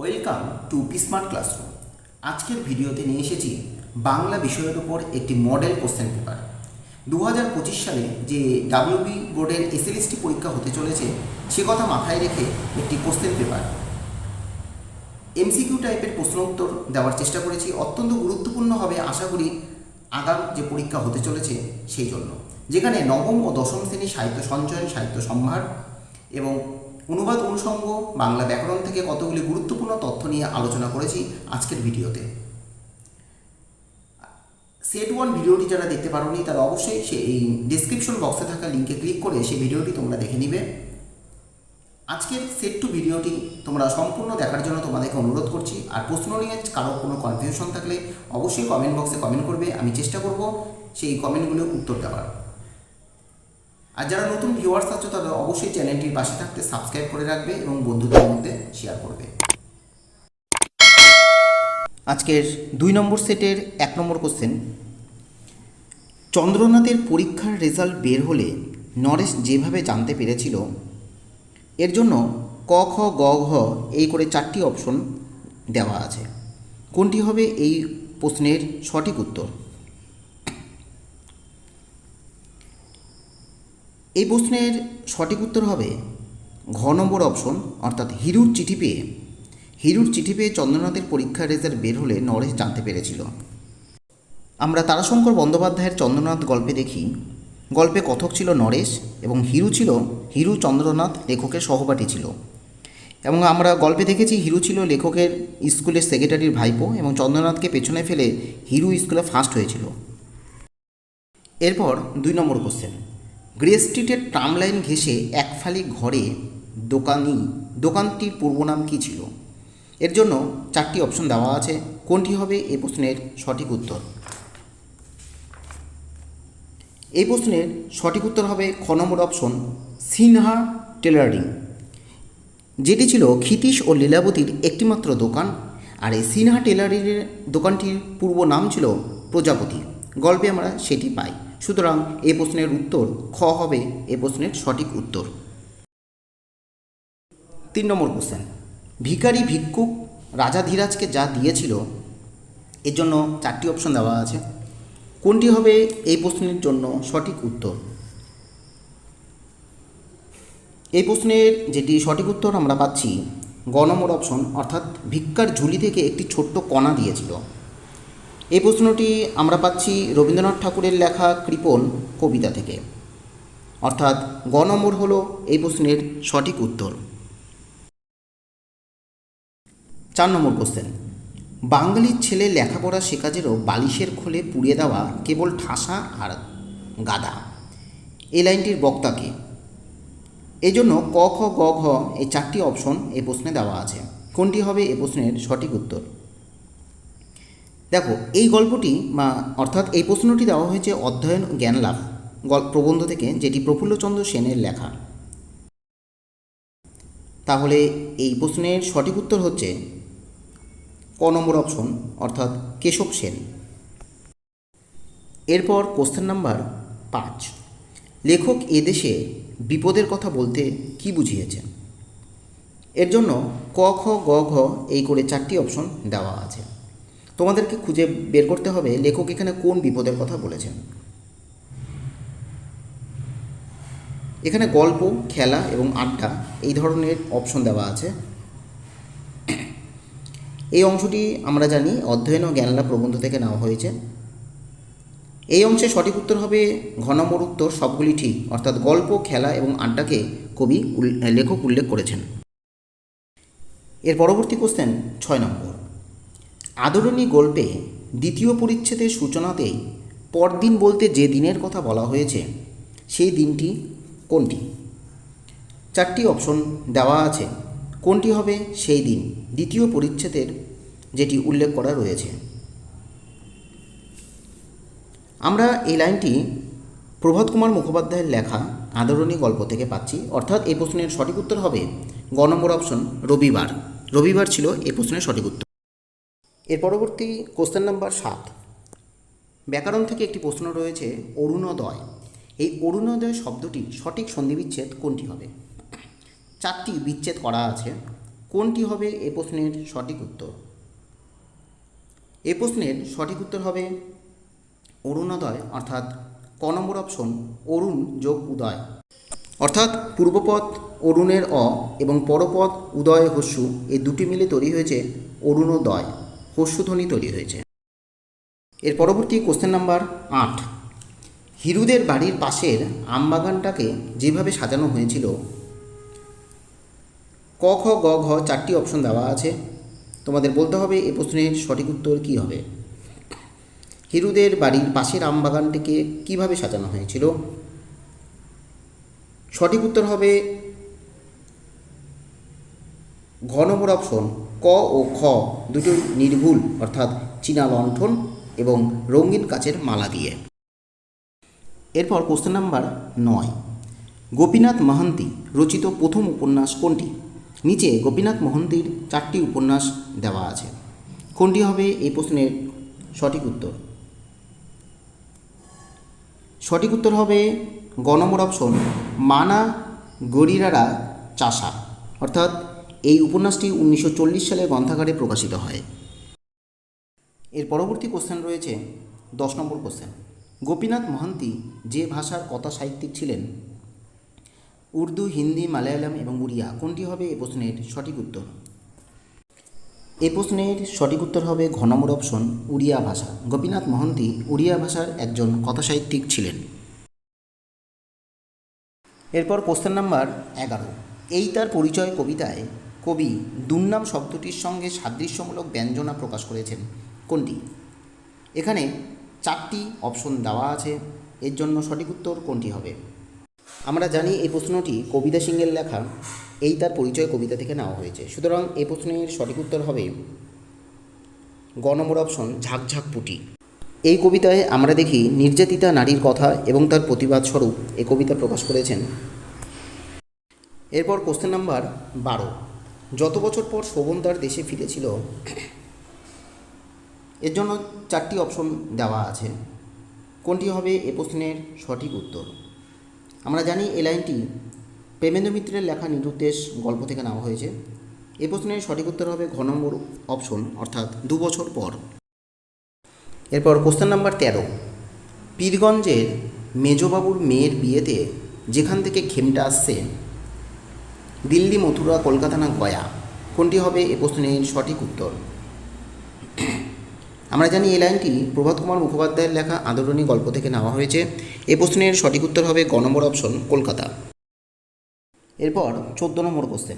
Welcome to P smart classroom আজকের ভিডিওতে নিয়ে এসেছি বাংলা বিষয়ের উপর একটি মডেল কোশ্চেন পেপার দু হাজার পঁচিশ সালে যে ডাব্লিউবি বোর্ডের এসএলএসটি পরীক্ষা হতে চলেছে, সে কথা মাথায় রেখে একটি কোশ্চেন পেপার এমসিকিউ টাইপের প্রশ্ন উত্তর দেওয়ার চেষ্টা করেছি। অত্যন্ত গুরুত্বপূর্ণ হবে আশা করি আগাম যে পরীক্ষা হতে চলেছে সেই জন্য। যেখানে নবম ও দশম শ্রেণি সাহিত্য সঞ্চয়ন, সাহিত্য সম্ভার এবং অনুবাদ অনুষঙ্গ, বাংলা ব্যাকরণ থেকে কতগুলি গুরুত্বপূর্ণ তথ্য নিয়ে আলোচনা করেছি আজকের ভিডিওতে। সেট ওয়ান ভিডিওটি যারা দেখতে পারোনি, তারা অবশ্যই সে এই ডিসক্রিপশন বক্সে থাকা লিঙ্কে ক্লিক করে সেই ভিডিওটি তোমরা দেখে নিবে। আজকের সেট টু ভিডিওটি তোমরা সম্পূর্ণ দেখার জন্য তোমাদেরকে অনুরোধ করছি, আর প্রশ্ন নিয়ে কারও কোনো কনফিউশন থাকলে অবশ্যই কমেন্ট বক্সে কমেন্ট করবে, আমি চেষ্টা করব সেই কমেন্টগুলো উত্তর দেওয়ার। আর যারা নতুন ভিউয়ার্স আছো তারা অবশ্যই চ্যানেলটির পাশে থাকতে সাবস্ক্রাইব করে রাখবে এবং বন্ধুদের মধ্যে শেয়ার করবে। আজকের দুই নম্বর সেটের এক নম্বর কোশ্চেন চন্দ্রনাথের পরীক্ষার রেজাল্ট বের হলে নরেশ যেভাবে জানতে পেরেছিল, এর জন্য ক, খ, গ, ঘ এই করে চারটি অপশন দেওয়া আছে। কোনটি হবে এই প্রশ্নের সঠিক উত্তর? এই প্রশ্নের সঠিক উত্তর হবে ঘ নম্বর অপশন অর্থাৎ হিরুর চিঠি পেয়ে। হিরুর চিঠি পেয়ে চন্দ্রনাথের পরীক্ষার রেজাল্ট বের হলে নরেশ জানতে পেরেছিল। আমরা তারাশঙ্কর বন্দ্যোপাধ্যায়ের চন্দ্রনাথ গল্পে দেখি, গল্পে কথক ছিল নরেশ এবং হিরু ছিল, হিরু চন্দ্রনাথ লেখকের সহপাঠী ছিল। এবং আমরা গল্পে দেখেছি হিরু ছিল লেখকের স্কুলের সেক্রেটারির ভাইপো এবং চন্দ্রনাথকে পেছনে ফেলে হিরু স্কুলে ফার্স্ট হয়েছিল। এরপর দুই নম্বর কোশ্চেন গ্রে স্ট্রিটের ট্রাম লাইন ঘেঁষে এক ফালি ঘরে দোকানি, দোকানটির পূর্ব নাম কী ছিল? এর জন্য চারটি অপশন দেওয়া আছে। কোনটি হবে? এই প্রশ্নের সঠিক উত্তর। এই প্রশ্নের সঠিক উত্তর হবে খ নম্বর অপশন সিনহা টেলারিং যেটি ছিল ক্ষিতীশ ও লীলাবতীর একটিমাত্র দোকান, আর এই সিনহা টেলারিংয়ের দোকানটির পূর্ব নাম ছিল প্রজাপতি। গল্পে আমরা সেটি পাই। সুতরাং এ প্রশ্নের উত্তর খ হবে, এ প্রশ্নের সঠিক উত্তর। তিন নম্বর কোশ্চেন ভিখারি ভিক্ষুক রাজা ধীরাজকে যা দিয়েছিল, এর জন্য চারটি অপশন দেওয়া আছে। কোনটি হবে এই প্রশ্নের জন্য সঠিক উত্তর? এই প্রশ্নের যেটি সঠিক উত্তর আমরা পাচ্ছি, গ নম্বর অপশন অর্থাৎ ভিক্ষার ঝুলি থেকে একটি ছোট্ট কণা দিয়েছিল। এই প্রশ্নটি আমরা পাচ্ছি রবীন্দ্রনাথ ঠাকুরের লেখা কৃপণ কবিতা থেকে। অর্থাৎ গ নম্বর হল এই প্রশ্নের সঠিক উত্তর। চার নম্বর কোশ্চেন বাঙালির ছেলে লেখাপড়া শেখাজেরও বালিশের খোলে পুড়িয়ে দেওয়া কেবল ঠাসা আর গাদা এই লাইনটির বক্তাকে এই জন্য ক খ গ ঘ এই চারটি অপশন এই প্রশ্নে দেওয়া আছে। কোনটি হবে এ প্রশ্নের সঠিক উত্তর? দেখো, এই গল্পটি বা অর্থাৎ এই প্রশ্নটি দেওয়া হয়েছে অধ্যয়ন জ্ঞান লাভ গল্প প্রবন্ধ থেকে, যেটি প্রফুল্লচন্দ্র সেনের লেখা। তাহলে এই প্রশ্নের সঠিক উত্তর হচ্ছে ক নম্বর অপশন, অর্থাৎ কেশব সেন। এরপর কোশ্চেন নাম্বার পাঁচ। লেখক এদেশে বিপদের কথা বলতে কি বুঝিয়েছেন? এর জন্য ক, খ, গ, ঘ এই করে চারটি অপশন দেওয়া আছে। তোমাদেরকে খুঁজে বের করতে হবে লেখক এখানে কোন বিপদের কথা বলেছেন। এখানে গল্প, খেলা এবং আড্ডা এই ধরনের অপশন দেওয়া আছে। এই অংশটি আমরা জানি অধ্যয়ন ও জ্ঞানলাভ প্রবন্ধ থেকে নেওয়া হয়েছে। এই অংশে সঠিক উত্তর হবে ঘ নম্বর উত্তর, সবগুলি ঠিক। অর্থাৎ গল্প, খেলা এবং আড্ডাকে কবি লেখক উল্লেখ করেছেন। এর পরবর্তী কোশ্চেন ছয় নম্বর। আদরণী গল্পে দ্বিতীয় পরিচ্ছেদের সূচনাতেই পরদিন বলতে যে দিনের কথা বলা হয়েছে, সেই দিনটি কোনটি? চারটি অপশন দেওয়া আছে। কোনটি হবে সেই দিন? দ্বিতীয় পরিচ্ছেদের যেটি উল্লেখ করা রয়েছে। আমরা এই লাইনটি প্রভাত কুমার মুখোপাধ্যায়ের লেখা আদরণী গল্প থেকে পাচ্ছি। অর্থাৎ এই প্রশ্নের সঠিক উত্তর হবে গ নম্বর অপশন রবিবার। রবিবার ছিল এই প্রশ্নের সঠিক উত্তর। এর পরবর্তী কোশ্চেন নাম্বার সাত। ব্যাকরণ থেকে একটি প্রশ্ন রয়েছে, অরুণোদয়। এই অরুণোদয় শব্দটি সঠিক সন্ধিবিচ্ছেদ কোনটি হবে? চারটি বিচ্ছেদ করা আছে। কোনটি হবে এ প্রশ্নের সঠিক উত্তর? এ প্রশ্নের সঠিক উত্তর হবে অরুণোদয়, অর্থাৎ ক নম্বর অপশন অরুণ যোগ উদয়। অর্থাৎ পূর্বপদ, অরুণের অ এবং পরপদ, উদয়, হস্যু, এই দুটি মিলে তৈরি হয়েছে অরুণোদয়। হস্যধ্বনি তৈরি হয়েছে। এর পরবর্তী কোশ্চেন নাম্বার আট। হিরুদের বাড়ির পাশের আমবাগানটাকে যেভাবে সাজানো হয়েছিল, ক, খ, গ, ঘ চারটি অপশন দেওয়া আছে। তোমাদের বলতে হবে এ প্রশ্নের সঠিক উত্তর কী হবে। হিরুদের বাড়ির পাশের আমবাগানটিকে কীভাবে সাজানো হয়েছিল? সঠিক উত্তর হবে ঘ নম্বর অপশন ক ও খ দুটো নির্ভুল, অর্থাৎ চীনা লণ্ঠন এবং রঙিন কাচের মালা দিয়ে। এরপর কোশ্চেন নাম্বার নয়। গোপীনাথ মহান্তি রচিত প্রথম উপন্যাস কোনটি? নিচে গোপীনাথ মহান্তির চারটি উপন্যাস দেওয়া আছে। কোনটি হবে? এই প্রশ্নের সঠিক উত্তর। সঠিক উত্তর হবে গ নম্বর অপশন মানা গরিরারা চাষা অর্থাৎ এই উপন্যাসটি উনিশশো চল্লিশ সালে গ্রন্থাগারে প্রকাশিত হয়। এর পরবর্তী কোশ্চেন রয়েছে দশ নম্বর কোশ্চেন গোপীনাথ মহান্তি যে ভাষার কথা সাহিত্যিক ছিলেন, উর্দু, হিন্দি, মালায়ালাম এবং উড়িয়া, কোনটি হবে এ প্রশ্নের সঠিক উত্তর? এ প্রশ্নের সঠিক উত্তর হবে ঘ নম্বর অপশন, উড়িয়া ভাষা। গোপীনাথ মহান্তি উড়িয়া ভাষার একজন কথাসাহিত্যিক ছিলেন। এরপর কোশ্চেন নাম্বার এগারো। এই তার পরিচয় কবিতায় কবি দুর্নাম শব্দটির সঙ্গে সাদৃশ্যমূলক ব্যঞ্জনা প্রকাশ করেছেন। কোনটি? এখানে চারটি অপশন দেওয়া আছে। এর জন্য সঠিক উত্তর কোনটি হবে? আমরা জানি এই প্রশ্নটি কবিতা সিংহের লেখা। এই তার পরিচয় কবিতা থেকে নেওয়া হয়েছে। সুতরাং এই প্রশ্নের সঠিক উত্তর হবে গ নম্বর অপশন ঝাঁকঝাঁক পুটি। এই কবিতায় আমরা দেখি নির্যাতিতা নারীর কথা এবং তার প্রতিবাদ স্বরূপ এই কবিতা প্রকাশ করেছেন। এরপর কোশ্চেন নাম্বার বারো। যত বছর পর শোভন তার দেশে ফিরেছিল, এর জন্য চারটি অপশন দেওয়া আছে। কোনটি হবে এ প্রশ্নের সঠিক উত্তর? আমরা জানি এই লাইনটি প্রেমেন্দ্র মিত্রের লেখা নিরুদ্দেশ গল্প থেকে নেওয়া হয়েছে। এ প্রশ্নের সঠিক উত্তর হবে ঘ নম্বর অপশন অর্থাৎ দু বছর পর। এরপর কোশ্চেন নাম্বার তেরো। পীরগঞ্জের মেজবাবুর মেয়ের বিয়েতে যেখান থেকে খেমটা আসছে দিল্লি, মথুরা, কলকাতা না গয়া? কোনটি হবে? এ প্রশ্নের সঠিক উত্তর। আমরা জানি এই লাইনটি প্রভাত কুমার মুখোপাধ্যায়ের লেখা আদরণী গল্প থেকে নেওয়া হয়েছে। এ প্রশ্নের সঠিক উত্তর হবে গ নম্বর অপশন, কলকাতা। এরপর চোদ্দ নম্বর কোশ্চেন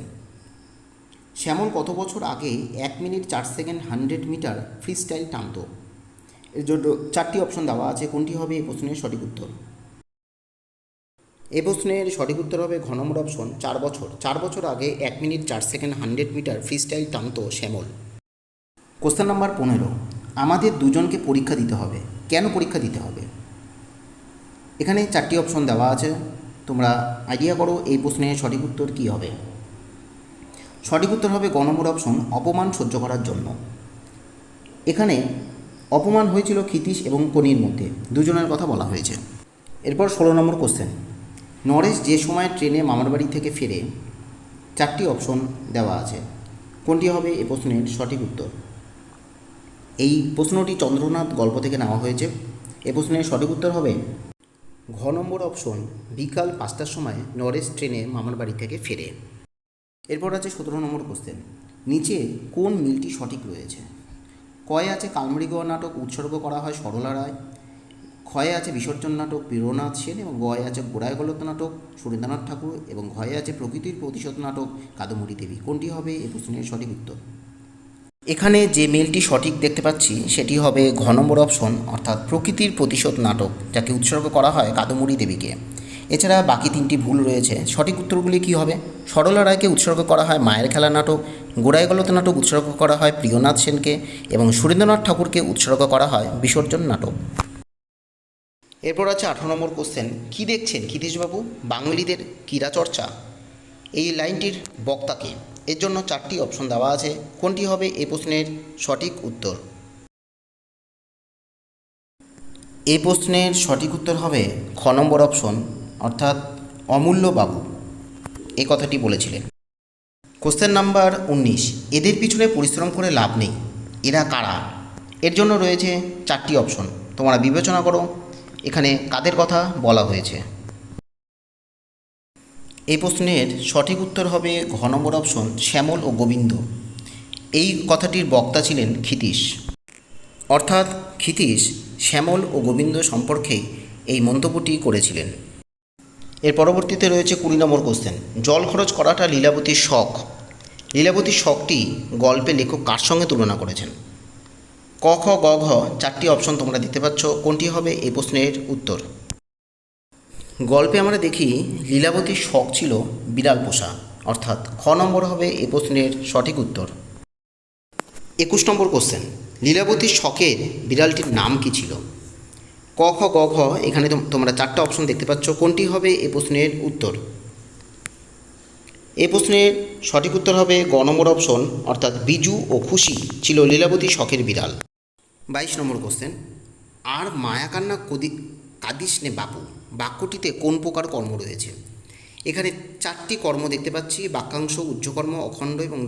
শ্যামল কত বছর আগে এক মিনিট চার second hundred metre free style টানত? এর জন্য চারটি অপশন দেওয়া আছে। কোনটি হবে? এই প্রশ্নের সঠিক উত্তর। এই প্রশ্নের সঠিক উত্তর হবে ঘ অপশন চার বছর। চার বছর আগে এক মিনিট চার second hundred metre free style টানত শ্যামল। কোশ্চেন নাম্বার পনেরো। আমাদের দুজনকে পরীক্ষা দিতে হবে। কেন পরীক্ষা দিতে হবে? এখানে চারটি অপশন দেওয়া আছে। তোমরা আইডিয়া করো এই প্রশ্নের সঠিক উত্তর কী হবে। সঠিক উত্তর হবে গ নম্বর অপশন অপমান সহ্য করার জন্য। এখানে অপমান হয়েছিল ক্ষিতীশ এবং কনির মধ্যে। দুজনের কথা বলা হয়েছে। এরপর ষোলো নম্বর কোশ্চেন নরেশ যে সময় ট্রেনে মামার বাড়ি থেকে ফেরে, চারটি অপশন দেওয়া আছে। কোনটি হবে? এ প্রশ্নের সঠিক উত্তর। এই প্রশ্নটি চন্দ্রনাথ গল্প থেকে নেওয়া হয়েছে। এ প্রশ্নের সঠিক উত্তর হবে ঘ নম্বর অপশন, বিকাল পাঁচটার সময় নরেশ ট্রেনে মামার বাড়ি থেকে ফেরে। এরপর আছে সতেরো নম্বর কোশ্চেন নিচে কোন মিলটি সঠিক রয়েছে? কয়ে আছে কালমৃগ নাটক উৎসর্গ করা হয় সরলা রায়? ক্ষয়ে আছে বিসর্জন নাটক বীরনাথ সেন এবং গয়ে আছে গোড়ায় গলত নাটক সুরেন্দ্রনাথ ঠাকুর এবং ঘয়ে আছে প্রকৃতির প্রতিশোধ নাটক কাদম্বরী দেবী। কোনটি হবে? এই প্রশ্নের সঠিক উত্তর। এখানে যে মেলটি সঠিক দেখতে পাচ্ছি, সেটি হবে ঘ নম্বর অপশন, অর্থাৎ প্রকৃতির প্রতিশোধ নাটক, যাকে উৎসর্গ করা হয় কাদম্বরী দেবীকে। এছাড়া বাকি তিনটি ভুল রয়েছে। সঠিক উত্তরগুলি কী হবে? সরলা রায়কে উৎসর্গ করা হয় মায়ের খেলা নাটক, গোড়ায় গলত নাটক উৎসর্গ করা হয় প্রিয়নাথ সেনকে এবং সুরেন্দ্রনাথ ঠাকুরকে উৎসর্গ করা হয় বিসর্জন নাটক। এরপর আছে আঠারো নম্বর কোশ্চেন কী দেখছেন ক্ষিতীশবাবু বাঙালিদের ক্রীড়া চর্চা। এই লাইনটির বক্তাকে এর জন্য চারটি অপশন দেওয়া আছে। কোনটি হবে এই প্রশ্নের সঠিক উত্তর? এই প্রশ্নের সঠিক উত্তর হবে খ নম্বর অপশন অর্থাৎ অমূল্য বাবু এই কথাটি বলেছিলেন। কোশ্চেন নাম্বার উনিশ, এদের পিছনে পরিশ্রম করে লাভ নেই, এরা কারা? এর জন্য রয়েছে চারটি অপশন তোমরা বিবেচনা করো। এখানে কাদের কথা বলা হয়েছে? এই প্রশ্নের সঠিক উত্তর হবে ঘ নম্বর অপশন শ্যামল ও গোবিন্দ। এই কথাটির বক্তা ছিলেন ক্ষিতীশ। অর্থাৎ ক্ষিতীশ শ্যামল ও গোবিন্দ সম্পর্কে এই মন্তব্যটি করেছিলেন। এর পরবর্তীতে রয়েছে কুড়ি নম্বর কোশ্চেন জল খরচ করাটা লীলাবতীর শখ। লীলাবতীর শখটি গল্পে লেখক কার সঙ্গে তুলনা করেছেন? ক, খ, গ, ঘ চারটি অপশন তোমরা দিতে পারছ কোনটি হবে? এই প্রশ্নের উত্তর। গল্পে আমরা দেখি লীলাবতীর শখ ছিল বিড়াল পোষা। অর্থাৎ খ নম্বর হবে এ প্রশ্নের সঠিক উত্তর। একুশ নম্বর কোশ্চেন লীলাবতীর শখের বিড়ালটির নাম কি ছিল? ক, খ, গ, ঘ এখানে তোমরা চারটা অপশন দেখতে পাচ্ছ। কোনটি হবে? এ প্রশ্নের উত্তর। এ প্রশ্নের সঠিক উত্তর হবে গ নম্বর অপশন অর্থাৎ বিজু ও খুশি ছিল লীলাবতী শখের বিড়াল। বাইশ নম্বর কোশ্চেন আর মায়াকান্না কদি কাদিস নে বাপু, বাক্যটিতে কোন প্রকার কর্ম রয়েছে? এখানে চারটি কর্ম দেখতে পাচ্ছি, বাক্যাংশ, উচ্চকর্ম, অখণ্ড এবং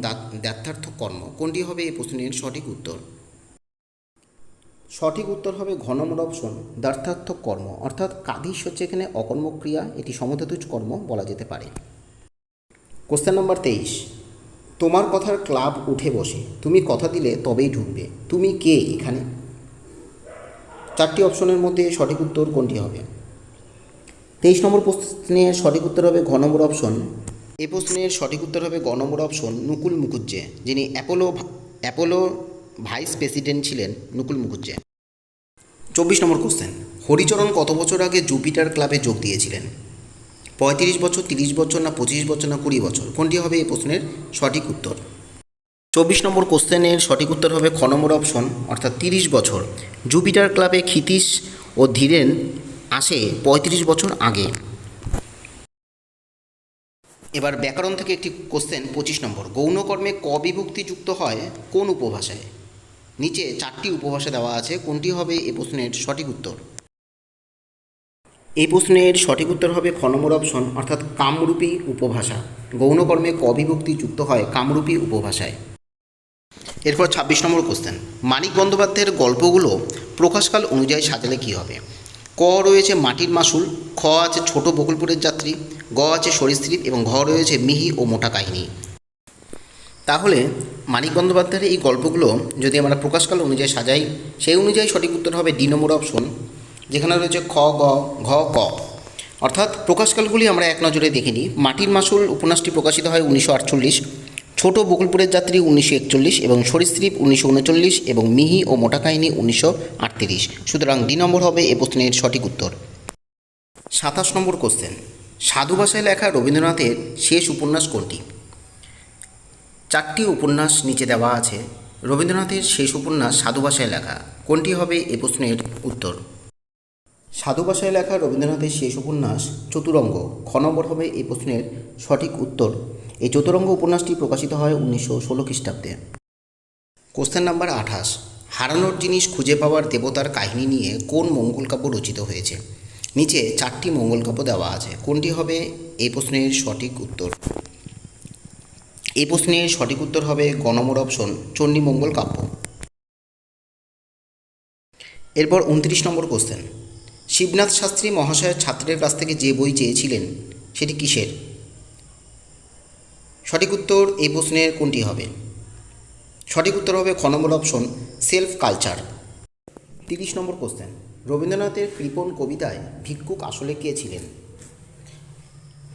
দ্ব্যর্থার্থক কর্ম। কোনটি হবে এই প্রশ্নের সঠিক উত্তর? সঠিক উত্তর হবে ঘ নম্বর অপশন দ্ব্যর্থার্থক কর্ম। অর্থাৎ কাদিস হচ্ছে এখানে অকর্মক্রিয়া, এটি সমধাতুজ কর্ম বলা যেতে পারে। কোশ্চেন নম্বর তেইশ। তোমার কথার ক্লাব উঠে বসে। তুমি কথা দিলে তবেই ঢুকবে। তুমি কে এখানে? চারটি অপশনের মধ্যে সঠিক উত্তর কোনটি হবে? তেইশ নম্বর প্রশ্নের সঠিক উত্তর হবে ঘ নম্বর অপশন। এই প্রশ্নের সঠিক উত্তর হবে গ নম্বর অপশন নুকুল মুখুজ্জে, যিনি অ্যাপোলো অ্যাপোলো ভাইস প্রেসিডেন্ট ছিলেন নুকুল মুখুজ্জে। চব্বিশ নম্বর কোশ্চেন, হরিচরণ কত বছর আগে জুপিটার ক্লাবে যোগ দিয়েছিলেন? পঁয়ত্রিশ বছর, তিরিশ বছর না পঁচিশ বছর না কুড়ি বছর? কোনটি হবে এই প্রশ্নের সঠিক উত্তর? চব্বিশ নম্বর কোশ্চেনের সঠিক উত্তর হবে খ নম্বর অপশন, অর্থাৎ তিরিশ বছর। জুপিটার ক্লাবে ক্ষিতীশ ও ধীরেন আসে পঁয়ত্রিশ বছর আগে। এবার ব্যাকরণ থেকে একটি কোশ্চেন পঁচিশ নম্বর। গৌণকর্মে ক যুক্ত হয় কোন উপভাষায়? নিচে চারটি উপভাষা দেওয়া আছে, কোনটি হবে এ প্রশ্নের সঠিক উত্তর? এই প্রশ্নের সঠিক উত্তর হবে খ নম্বর অপশন অর্থাৎ কামরূপী উপভাষা। গৌণকর্মে ক বিভক্তি যুক্ত হয় কামরূপী উপভাষায়। এরপর ছাব্বিশ নম্বর কোশ্চেন মানিক বন্দ্যোপাধ্যায়ের গল্পগুলো প্রকাশকাল অনুযায়ী সাজালে কী হবে? ক রয়েছে মাটির মাসুল, খ আছে ছোট বকুলপুরের যাত্রী, গ আছে সরীসৃপ এবং ঘ রয়েছে মিহি ও মোটা কাহিনী। তাহলে মানিক বন্দ্যোপাধ্যায়ের এই গল্পগুলো যদি আমরা প্রকাশকাল অনুযায়ী সাজাই, সেই অনুযায়ী সঠিক উত্তর হবে ডি নম্বর অপশন যেখানে রয়েছে খ, গ, ঘ, ক। অর্থাৎ প্রকাশকালগুলি আমরা এক নজরে দেখে নিই মাটির মাসুল উপন্যাসটি প্রকাশিত হয় উনিশশো আটচল্লিশ, ছোট বকুলপুরের যাত্রী উনিশশো একচল্লিশ এবং সরীসৃপ উনিশশো উনচল্লিশ এবং মিহি ও মোটা কাহিনী উনিশশো আটত্রিশ। সুতরাং ডি নম্বর হবে এ প্রশ্নের সঠিক উত্তর। সাতাশ নম্বর কোশ্চেন সাধু ভাষায় লেখা রবীন্দ্রনাথের শেষ উপন্যাস কোনটি? চারটি উপন্যাস নিচে দেওয়া আছে। রবীন্দ্রনাথের শেষ উপন্যাস সাধু ভাষায় লেখা। কোনটি হবে এ প্রশ্নের উত্তর? সাধু ভাষায় লেখা রবীন্দ্রনাথের শেষ উপন্যাস চতুরঙ্গ, খ নম্বর হবে এই প্রশ্নের সঠিক উত্তর। এই চতুরঙ্গ উপন্যাসটি প্রকাশিত হয় উনিশশো ষোলো খ্রিস্টাব্দে। কোশ্চেন নাম্বার আঠাশ। হারানোর জিনিস খুঁজে পাওয়ার দেবতার কাহিনী নিয়ে কোন মঙ্গলকাব্য রচিত হয়েছে? নিচে চারটি মঙ্গলকাব্য দেওয়া আছে। কোনটি হবে? এই প্রশ্নের সঠিক উত্তর। এই প্রশ্নের সঠিক উত্তর হবে গ নম্বর অপশন চণ্ডীমঙ্গল কাব্য। এরপর উনত্রিশ নম্বর কোশ্চেন শিবনাথ শাস্ত্রী মহাশয়ের ছাত্রের কাছ থেকে যে বই চেয়েছিলেন, সেটি কিসের? সঠিক উত্তর এই প্রশ্নের কোনটি হবে? সঠিক উত্তর হবে খ নম্বর অপশন সেলফ কালচার। তিরিশ নম্বর কোশ্চেন। রবীন্দ্রনাথের কৃপণ কবিতায় ভিক্ষুক আসলে কে ছিলেন?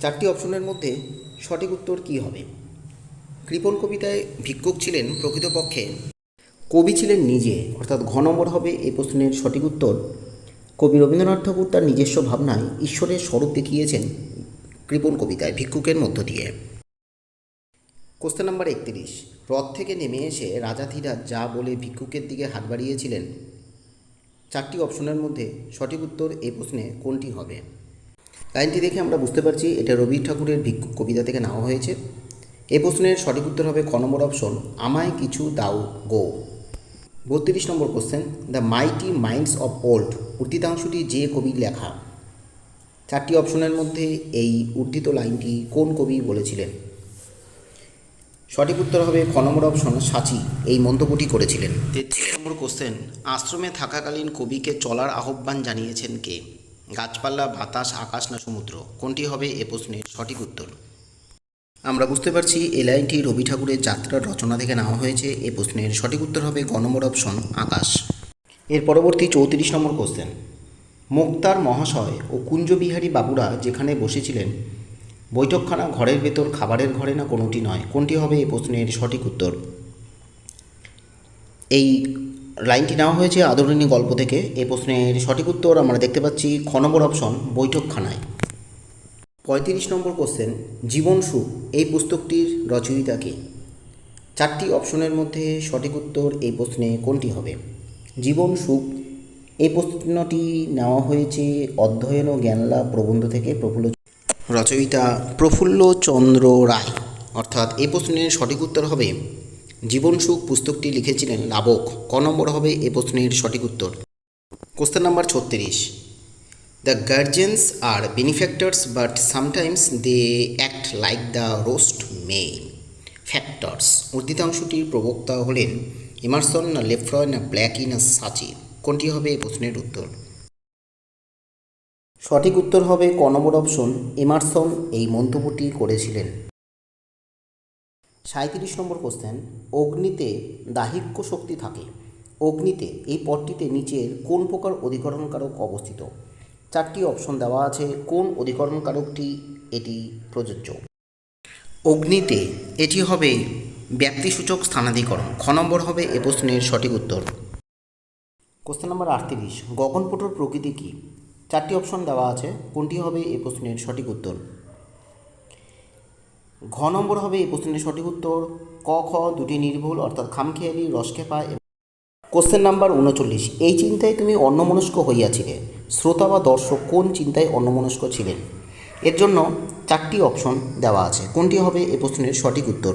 চারটি অপশনের মধ্যে সঠিক উত্তর কী হবে? কৃপণ কবিতায় ভিক্ষুক ছিলেন প্রকৃতপক্ষে কবি ছিলেন নিজে, অর্থাৎ ঘ নম্বর হবে এই প্রশ্নের সঠিক উত্তর কবি রবীন্দ্রনাথ ঠাকুর তার নিজস্ব ভাবনায় ঈশ্বরের স্বরূপ দেখিয়েছেন কৃপণ কবিতায় ভিক্ষুকের মধ্য দিয়ে। কোশ্চেন নাম্বার একত্রিশ। রথ থেকে নেমে এসে রাজা ধীরাজ যা বলে ভিক্ষুকের দিকে হাত বাড়িয়েছিলেন, চারটি অপশনের মধ্যে সঠিক উত্তর এই প্রশ্নে কোনটি হবে? লাইনটি দেখে আমরা বুঝতে পারছি এটা রবি ঠাকুরের ভিক্ষুক কবিতা থেকে নেওয়া হয়েছে। এ প্রশ্নের সঠিক উত্তর হবে খ নম্বর অপশন, আমায় কিছু দাও, গো। বত্রিশ নম্বর question the mighty minds of old উদ্ধৃতাংশটি যে কবির লেখা। চারটি অপশনের মধ্যে এই উদ্ধৃত লাইনটি কোন কবি বলেছিলেন? সঠিক উত্তর হবে খ নম্বর অপশন সাচি। এই মন্তব্যটি করেছিলেন। তেত্রিশ নম্বর কোশ্চেন আশ্রমে থাকাকালীন কবিকে চলার আহ্বান জানিয়েছেন কে? গাছপালা, বাতাস, আকাশ না সমুদ্র? কোনটি হবে এ প্রশ্নের সঠিক উত্তর? আমরা বুঝতে পারছি এই লাইনটি রবি ঠাকুরের যাত্রার রচনা থেকে নেওয়া হয়েছে। এ প্রশ্নের সঠিক উত্তর হবে গ নম্বর অপশন, আকাশ। এর পরবর্তী চৌত্রিশ নম্বর কোশ্চেন মুক্তার মহাশয় ও কুঞ্জবিহারী বাবুরা যেখানে বসেছিলেন, বৈঠকখানা ঘরের ভেতর, খাবারের ঘরে না কোনোটি নয়? কোনটি হবে এই প্রশ্নের সঠিক উত্তর? এই লাইনটি নেওয়া হয়েছে আদরণী গল্প থেকে। এই প্রশ্নের সঠিক উত্তর আমরা দেখতে পাচ্ছি খ অপশন, বৈঠকখানায়। পঁয়ত্রিশ নম্বর কোশ্চেন জীবন সুখ, এই পুস্তকটির রচয়িতা কে? চারটি অপশনের মধ্যে সঠিক উত্তর এই প্রশ্নে কোনটি হবে? জীবন সুখ, এই প্রশ্নটি নেওয়া হয়েছে অধ্যয়ন ও জ্ঞানলাভ প্রবন্ধ থেকে প্রফুল্ল রচয়িতা প্রফুল্ল চন্দ্র রায়। অর্থাৎ এই প্রশ্নের সঠিক উত্তর হবে, জীবন সুখ পুস্তকটি লিখেছিলেন লাবক। ক নম্বর হবে এ প্রশ্নের সঠিক উত্তর? কোশ্চেন নাম্বার ছত্রিশ। The guardians are benefactors but sometimes they act like the worst malefactors উর্দিতাংশটির প্রবক্তা হলেন ইমারসন না লেফ্রয় না ব্ল্যাকি না সাচি? কোনটি হবে এই প্রশ্নের উত্তর? সঠিক উত্তর হবে ক নম্বর অপশন, এমারসন। এই মন্তব্যটি করেছিলেন। সাঁত্রিশ নম্বর কোশ্চেন, অগ্নিতে দাহিক্য শক্তি থাকে। অগ্নিতে এই পদটিতে নিচের কোন প্রকার অধিকরণকারক অবস্থিত? চারটি অপশন দেওয়া আছে। কোন অধিকরণকারকটি? এটি প্রযোজ্য। অগ্নিতে এটি হবে ব্যক্তিসূচক স্থানাধিকরণ। খ নম্বর হবে এ প্রশ্নের সঠিক উত্তর। কোশ্চেন নম্বর আটত্রিশ, গগনপটর প্রকৃতি কী? চারটি অপশন দেওয়া আছে। কোনটি হবে এ প্রশ্নের সঠিক উত্তর? ঘ নম্বর হবে এই প্রশ্নের সঠিক উত্তর। ক, খ দুটি নির্ভুল, অর্থাৎ খামখেয়ালি, রসখেপা কোশ্চেন নাম্বার উনচল্লিশ, এই চিন্তায় তুমি অন্যমনস্ক হইয়াছিলে। শ্রোতা বা দর্শক কোন চিন্তায় অন্যমনস্ক ছিলেন? এর জন্য চারটি অপশন দেওয়া আছে। কোনটি হবে এ প্রশ্নের সঠিক উত্তর?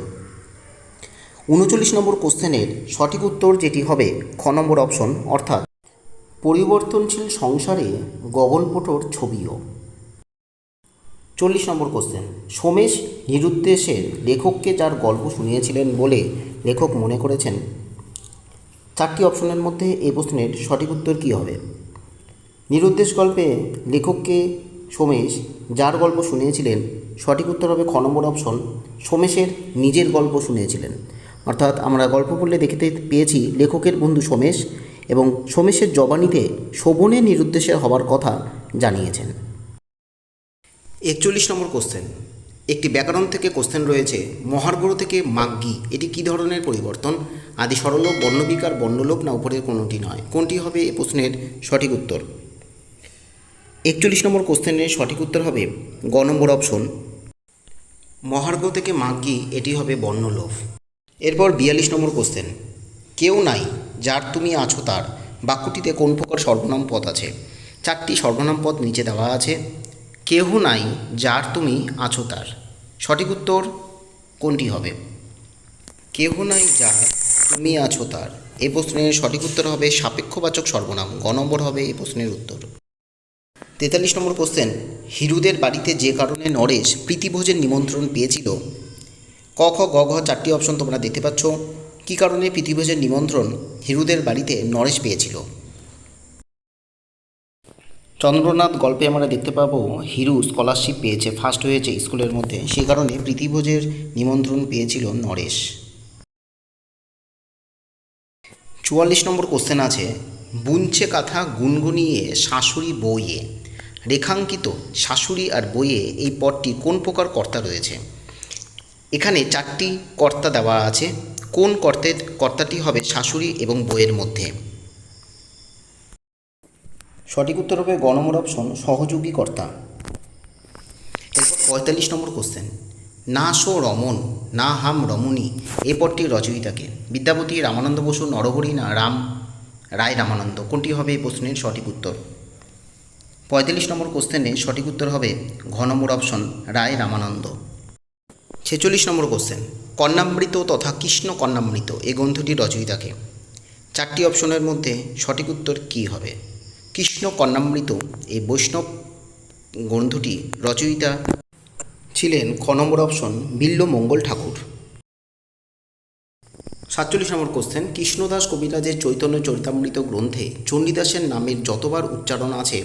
উনচল্লিশ নম্বর কোশ্চেনের সঠিক উত্তর যেটি হবে খ নম্বর অপশন অর্থাৎ পরিবর্তনশীল সংসারে গগনপটর ছবিও। চল্লিশ নম্বর কোশ্চেন, সোমেশ নিরুদ্দেশের লেখককে যার গল্প শুনিয়েছিলেন বলে লেখক মনে করেছেন? চারটি অপশনের মধ্যে এই প্রশ্নের সঠিক উত্তর কী হবে? নিরুদ্দেশ গল্পে লেখককে সোমেশ, যার গল্প শুনিয়েছিলেন, সঠিক উত্তর হবে খ নম্বর অপশন সোমেশের নিজের গল্প শুনিয়েছিলেন। অর্থাৎ আমরা গল্প পড়লে দেখতে পেয়েছি লেখকের বন্ধু সোমেশ এবং সোমেশের জবানিতে শোভনে নিরুদ্দেশের হবার কথা জানিয়েছেন। একচল্লিশ নম্বর কোশ্চেন একটি ব্যাকরণ থেকে কোশ্চেন রয়েছে মহার্গড় থেকে মাগ্গি, এটি কী ধরনের পরিবর্তন? আদি সরলোক, বর্ণবিকার বর্ণলোপ না উপরের কোনোটি নয়? কোনটি হবে এ প্রশ্নের সঠিক উত্তর? একচল্লিশ নম্বর কোশ্চেনের সঠিক উত্তর হবে গ নম্বর অপশন, মহার্ঘ থেকে মাগ্গি এটি হবে বর্ণলোভ। এরপর বিয়াল্লিশ নম্বর কোশ্চেন, কেউ নাই যার তুমি আছো তার, বাক্যটিতে কোন প্রকার সর্বনাম পদ আছে? চারটি সর্বনাম পদ নিচে দেওয়া আছে, কেহ নাই যার তুমি আছো তার। সঠিক উত্তর কোনটি হবে? কেহ নাই যার তুমি আছো তার। এই প্রশ্নের সঠিক উত্তর হবে সাপেক্ষবাচক সর্বনাম। গ নম্বর হবে এই প্রশ্নের উত্তর। তেতাল্লিশ নম্বর কোশ্চেন হিরুদের বাড়িতে যে কারণে নরেশ প্রীতিভোজের নিমন্ত্রণ পেয়েছিল? ক, খ গ ঘ চারটি অপশন তোমরা দেখতে পাচ্ছ। কী কারণে প্রীতিভোজের নিমন্ত্রণ হিরুদের বাড়িতে নরেশ পেয়েছিল? চন্দ্রনাথ গল্পে আমরা দেখতে পাবো, হিরু স্কলারশিপ পেয়েছে ফার্স্ট হয়েছে স্কুলের মধ্যে। সেই কারণে প্রীতিভোজের নিমন্ত্রণ পেয়েছিল নরেশ। চুয়াল্লিশ নম্বর কোশ্চেন আছে বুনছে কথা গুনগুনিয়ে শাশুড়ি বইয়ে রেখাঙ্কিত শাশুড়ি আর বইয়ে এই পদটি কোন প্রকার কর্তা রয়েছে? এখানে চারটি কর্তা দেওয়া আছে। কোন কর্তের কর্তাটি হবে শাশুড়ি এবং বইয়ের মধ্যে? সঠিক উত্তর হবে গ নম্বর অপশন সহযোগী কর্তা। এরপর পঁয়তাল্লিশ নম্বর কোশ্চেন না শো রমন না হাম রমণী, এ পদটির রচয়িতাকে। বিদ্যাপতি রামানন্দ বসু নরহরি না রাম রায় রামানন্দ। কোনটি হবে এই প্রশ্নের সঠিক উত্তর? পঁয়তাল্লিশ নম্বর কোশ্চেনে সঠিক উত্তর হবে ঘ নম্বর অপশন রায় রামানন্দ। ছেচল্লিশ নম্বর কোশ্চেন, কন্যামৃত তথা কৃষ্ণ কন্যামৃত, এই গ্রন্থটি রচয়িতাকে। চারটি অপশনের মধ্যে সঠিক উত্তর কী হবে? কৃষ্ণ কন্যামৃত, এই বৈষ্ণব গ্রন্থটি রচয়িতা ছিলেন খ নম্বর অপশন বিল্ল মঙ্গল ঠাকুর। সাতচল্লিশ নম্বর কোশ্চেন কৃষ্ণদাস কবিরাজের চৈতন্য চরিতামৃত গ্রন্থে চণ্ডীদাসের নামের যতবার উচ্চারণ আছে?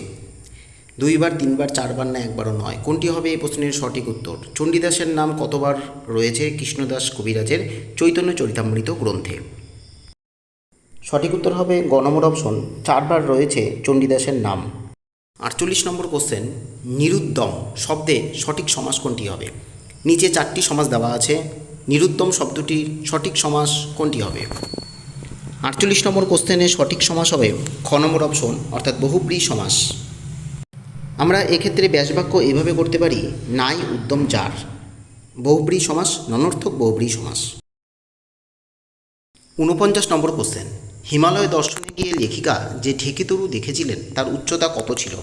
দুইবার, তিনবার, চারবার না একবারও নয়। কোনটি হবে এই প্রশ্নের সঠিক উত্তর? চণ্ডীদাসের নাম কতবার রয়েছে কৃষ্ণদাস কবিরাজের চৈতন্য চরিতামৃত গ্রন্থে? সঠিক উত্তর হবে গণমর অপশন চারবার রয়েছে চণ্ডীদাসের নাম। আটচল্লিশ নম্বর কোশ্চেন নিরুদ্যম শব্দে সঠিক সমাজ কোনটি হবে? নিচে চারটি সমাজ দেওয়া আছে। নিরুদ্যম শব্দটির সঠিক সমাস কোনটি হবে? আটচল্লিশ নম্বর কোশ্চেনের সঠিক সমাস হবে খ নম্বর অপশন অর্থাৎ বহুব্রী সমাস। আমরা এক্ষেত্রে ব্যাসবাক্য এভাবে করতে পারি, নাই উদ্যম যার। বহুব্রী সমাস, ননর্থক বহুব্রী সমাস। ঊনপঞ্চাশ নম্বর কোশ্চেন, হিমালয় দর্শনে গিয়ে লেখিকা যে ঢেকিতরু দেখেছিলেন, তার উচ্চতা কত ছিল?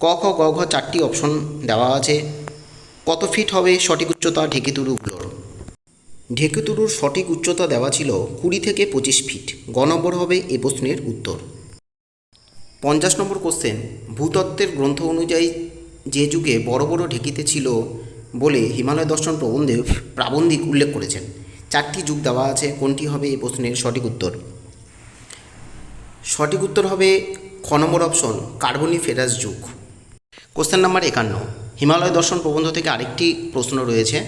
ক, খ, গ, ঘ, চারটি অপশন দেওয়া আছে। কত ফিট হবে সঠিক উচ্চতা ঢেকিতুরুগুলোর ঢেকিতুরুর সঠিক উচ্চতা দেওয়া ছিল কুড়ি থেকে পঁচিশ ফিট। গ নম্বর হবে এ প্রশ্নের উত্তর। পঞ্চাশ নম্বর কোশ্চেন ভূতত্ত্বের গ্রন্থ অনুযায়ী যে যুগে বড় বড় ঢেকিতে ছিল বলে হিমালয় দর্শন প্রবন্ধে প্রাবন্ধিক উল্লেখ করেছেন। চারটি যুগ দেওয়া আছে, কোনটি হবে এই প্রশ্নের সঠিক উত্তর? সঠিক উত্তর হবে খ নম্বর অপশন কার্বনি ফেরাস যুগ। কোশ্চেন নাম্বার একান্ন, হিমালয় দর্শন প্রবন্ধ থেকে আরেকটি প্রশ্ন রয়েছে।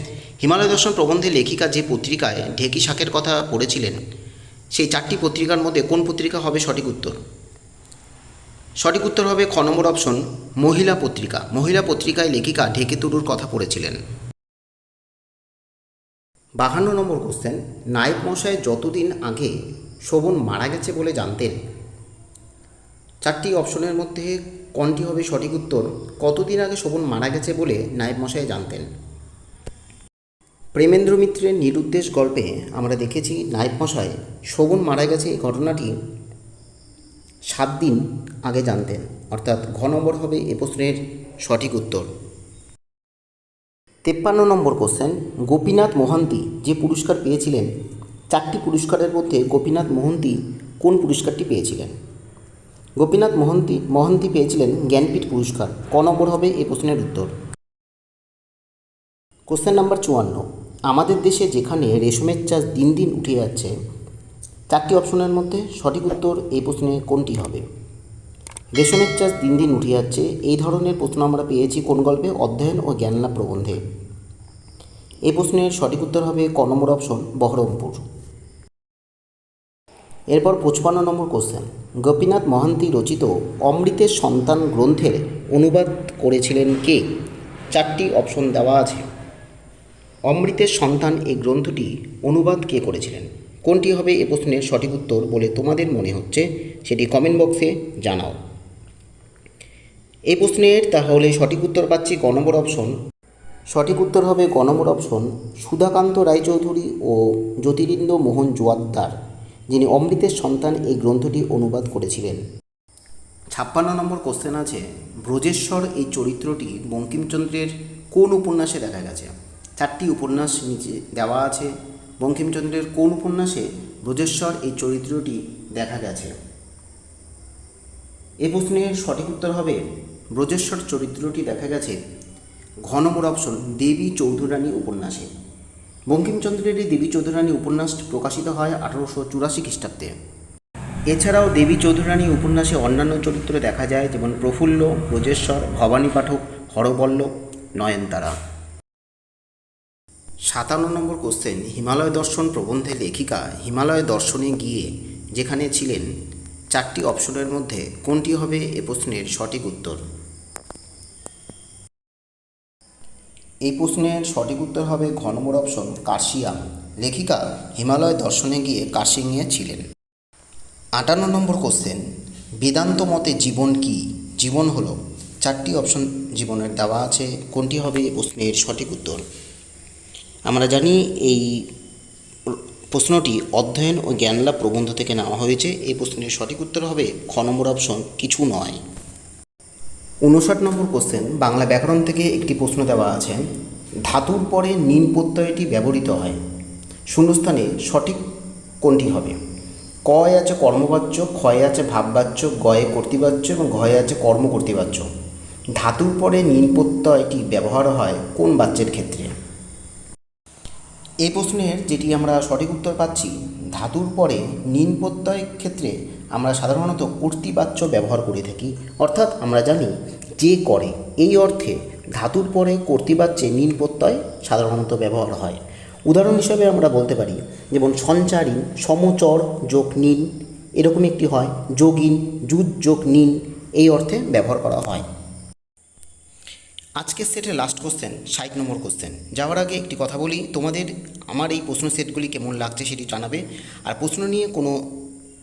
হিমালয় দর্শন প্রবন্ধে লেখিকা যে পত্রিকায় ঢেকি শাকের কথা পড়েছিলেন, সেই চারটি পত্রিকার মধ্যে কোন পত্রিকা হবে সঠিক উত্তর? সঠিক উত্তর হবে খ নম্বর অপশন মহিলা পত্রিকা। মহিলা পত্রিকায় লেখিকা ঢেকে তুরুর কথা পড়েছিলেন। বাহান্ন নম্বর কোশ্চেন নায়ক মশাই যতদিন আগে শোভন মারা গেছে বলে জানতেন, চারটি অপশনের মধ্যে কোনটি হবে সঠিক উত্তর? কতদিন আগে শোভন মারা গেছে বলে নায়ক মশাই জানতেন? প্রেমেন্দ্র মিত্রের নিরুদ্দেশ গল্পে আমরা দেখেছি নায়ক মশাই শোভন মারা গেছে এই ঘটনাটি সাত দিন আগে জানতেন। অর্থাৎ ঘ নম্বর হবে এ প্রশ্নের সঠিক উত্তর। তেপ্পান্ন নম্বর কোশ্চেন গোপীনাথ মোহান্তি যে পুরস্কার পেয়েছিলেন, চারটি পুরস্কারের মধ্যে গোপীনাথ মোহন্তি কোন পুরস্কারটি পেয়েছিলেন? গোপীনাথ মোহন্তি, মহান্তি পেয়েছিলেন জ্ঞানপীঠ পুরস্কার। ক নম্বর হবে এ প্রশ্নের উত্তর। কোশ্চেন নাম্বার চুয়ান্ন আমাদের দেশে যেখানে রেশমের চাষ দিন দিন উঠে যাচ্ছে, চারটি অপশনের মধ্যে সঠিক উত্তর এই প্রশ্নে কোনটি হবে? রেশমের চাষ দিন দিন উঠে যাচ্ছে, এই ধরনের প্রশ্ন আমরা পেয়েছি কোন গল্পে? অধ্যয়ন ও জ্ঞানলাভ প্রবন্ধে। এই প্রশ্নের সঠিক উত্তর হবে ক নম্বর অপশন, বহরমপুর। এরপর পঁচপান্ন নম্বর কোশ্চেন গোপীনাথ মহান্তি রচিত অমৃতের সন্তান গ্রন্থের অনুবাদ করেছিলেন কে? চারটি অপশন দেওয়া আছে। অমৃতের সন্তান এই গ্রন্থটি অনুবাদ কে করেছিলেন? কোনটি হবে এ প্রশ্নের সঠিক উত্তর বলে তোমাদের মনে হচ্ছে সেটি কমেন্ট বক্সে জানাও। এই প্রশ্নের তাহলে সঠিক উত্তর পাচ্ছি গ নম্বর অপশন সঠিক উত্তর হবে গ নম্বর অপশন সুধাকান্ত রায়চৌধুরী ও জ্যোতিরিন্দ মোহন জোয়াদ্দার যিনি অমৃতের সন্তান এই গ্রন্থটি অনুবাদ করেছিলেন। ছাপ্পান্ন নম্বর কোশ্চেন আছে, ব্রজেশ্বর এই চরিত্রটি বঙ্কিমচন্দ্রের কোন উপন্যাসে দেখা গেছে? চারটি উপন্যাস নিচে দেওয়া আছে। বঙ্কিমচন্দ্রের কোন উপন্যাসে ব্রজেশ্বর এই চরিত্রটি দেখা গেছে? এ প্রশ্নের সঠিক উত্তর হবে, ব্রজেশ্বর চরিত্রটি দেখা গেছে ঘ নম্বর অপশন দেবী চৌধুরানী উপন্যাসে। বঙ্কিমচন্দ্রের এই দেবী চৌধুরানী উপন্যাস প্রকাশিত হয় আঠারোশো চুরাশি খ্রিস্টাব্দে। এছাড়াও দেবী চৌধুরানী উপন্যাসে অন্যান্য চরিত্র দেখা যায়, যেমন প্রফুল্ল, ব্রজেশ্বর, ভবানী পাঠক হরবল্লভ নয়নতারা। সাতান্ন নম্বর কোশ্চেন, হিমালয় দর্শন প্রবন্ধে লেখিকা হিমালয় দর্শনে গিয়ে যেখানে ছিলেন, চারটি অপশনের মধ্যে কোনটি হবে এ প্রশ্নের সঠিক উত্তর? এই প্রশ্নের সঠিক উত্তর হবে ঘ নম্বর অপশন কার্শিয়াম লেখিকা হিমালয় দর্শনে গিয়ে কার্শিংয়ে ছিলেন। আটান্ন নম্বর কোশ্চেন, বেদান্ত মতে জীবন কি? জীবন হলো চারটি অপশন জীবনের দেওয়া আছে, কোনটি হবে এ প্রশ্নের সঠিক উত্তর? আমরা জানি এই প্রশ্নটি অধ্যয়ন ও জ্ঞানলাভ প্রবন্ধ থেকে নেওয়া হয়েছে। এই প্রশ্নের সঠিক উত্তর হবে খ নম্বর অপশন কিছু নয়। উনষাট নম্বর কোশ্চেন বাংলা ব্যাকরণ থেকে একটি প্রশ্ন দেওয়া আছে। ধাতুর পরে নিন প্রত্যয়টি ব্যবহৃত হয়। শূন্যস্থানে সঠিক কোনটি হবে? কয় আছে কর্মবাচ্য, ক্ষয় আছে ভাববাচ্য, গয়ে কর্তৃবাচ্য এবং ঘয়ে আছে কর্মকর্তৃবাচ্য ধাতুর পরে নিন প্রত্যয়টি ব্যবহার হয় কোন বাচ্যের ক্ষেত্রে? এই প্রশ্নের যেটি আমরা সঠিক উত্তর পাচ্ছি, ধাতুর পরে নিন প্রত্যয়ের ক্ষেত্রে আমরা সাধারণত কর্তৃবাচ্য ব্যবহার করে থাকি। অর্থাৎ আমরা জানি যে করে, এই অর্থে ধাতুর পরে কর্তৃবাচ্যে নিন প্রত্যয় সাধারণত ব্যবহার হয়। উদাহরণ হিসাবে আমরা বলতে পারি, যেমন সঞ্চারী, সমচর যোগ নিন এরকম একটি হয়, যোগিন যুজ যোগ নিন এই অর্থে ব্যবহার করা হয়। আজকের সেটের লাস্ট কোশ্চেন ষাট নম্বর কোশ্চেন যাওয়ার আগে একটি কথা বলি, তোমাদের আমার এই প্রশ্ন সেটগুলি কেমন লাগছে সেটি জানাবে। আর প্রশ্ন নিয়ে কোনো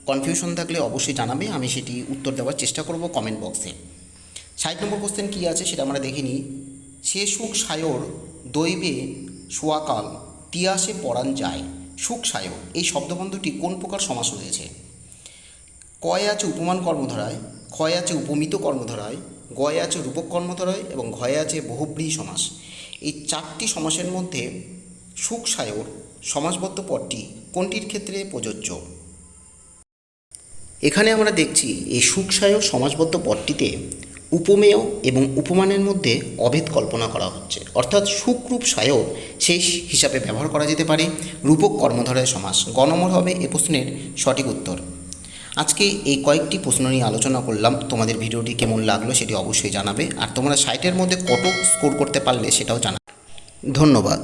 কনফিউশন থাকলে অবশ্যই জানাবে, আমি সেটি উত্তর দেওয়ার চেষ্টা করব কমেন্ট বক্সে ষাট নম্বর কোশ্চেন কী আছে সেটা আমরা দেখে নিই। সে সুখ সায়র দৈবে সোয়াকাল তিয়াসে পড়ান যায়। সুখ সায়র, এই শব্দবন্ধটি কোন প্রকার সমাস রয়েছে? কয় আছে উপমান কর্মধারায়, ক্ষয় আছে উপমিত কর্মধারায় গয় আছে রূপক কর্মধারায় এবং ঘয়ে আছে বহুব্রীহি সমাস। এই চারটি সমাসের মধ্যে সুখ সায়র সমাসবদ্ধ পদটি কোনটির ক্ষেত্রে প্রযোজ্য? এখানে আমরা দেখছি এই সুখসায়ক সমাজবদ্ধ পদটিতে উপমেয় এবং উপমানের মধ্যে অভেদ কল্পনা করা হচ্ছে। অর্থাৎ সুখরূপ সায়ক শেষ হিসাবে ব্যবহার করা যেতে পারে। রূপক কর্মধারয় সমাস। গণমর হবে এ প্রশ্নের সঠিক উত্তর। আজকে এই কয়েকটি প্রশ্ন নিয়ে আলোচনা করলাম। তোমাদের ভিডিওটি কেমন লাগল সেটি অবশ্যই জানাবে। আর তোমরা সাইটের মধ্যে কত স্কোর করতে পারলে সেটাও জানাবে ধন্যবাদ।